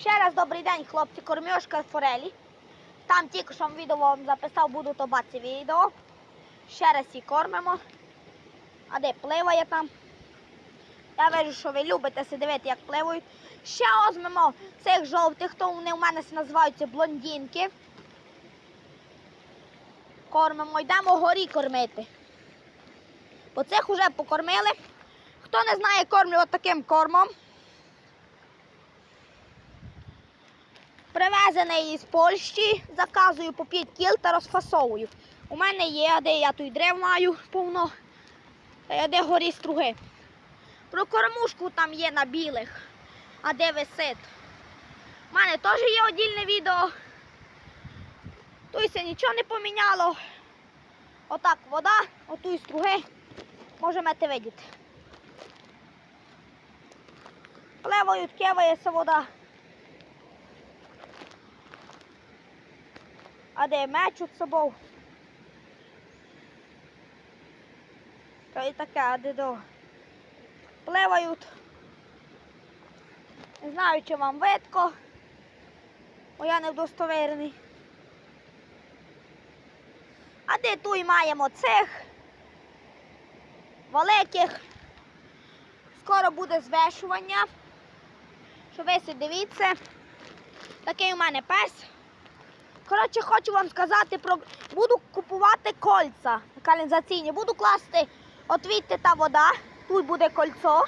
Ще раз добрий день, хлопці, кормьошка форелі. Там тільки що відео вам записав, буду то бачити відео. Ще раз її кормимо. А де пливає там? Я бачу, що ви любите се дивити, як пливають. Ще візьмемо цих жовтих, то вони у мене називаються блондинки. Кормимо, йдемо горі кормити. Бо цих вже покормили. Хто не знає, кормлю от таким кормом. Привезений із Польщі, заказую по 5 кіл та розфасовую. У мене є, де я тут древ маю повно, та я де горі струги. Про кормушку там є на білих, а де висить. У мене теж є одільне відео. Тут се нічого не поміняло. Отак вода, отут струги. Можете видіти. Пливають, кивається вода. А де мечуть собою. То і таке, а де. Пливають. Не знаю, чи вам видко, бо я не вдостоверений. А де тут маємо цих великих. Скоро буде звешування. Що ви дивіться. Такий у мене пес. Коротше, хочу вам сказати про. Буду купувати кольця каналізаційні. Буду класти, от видите, та вода. Тут буде кольцо.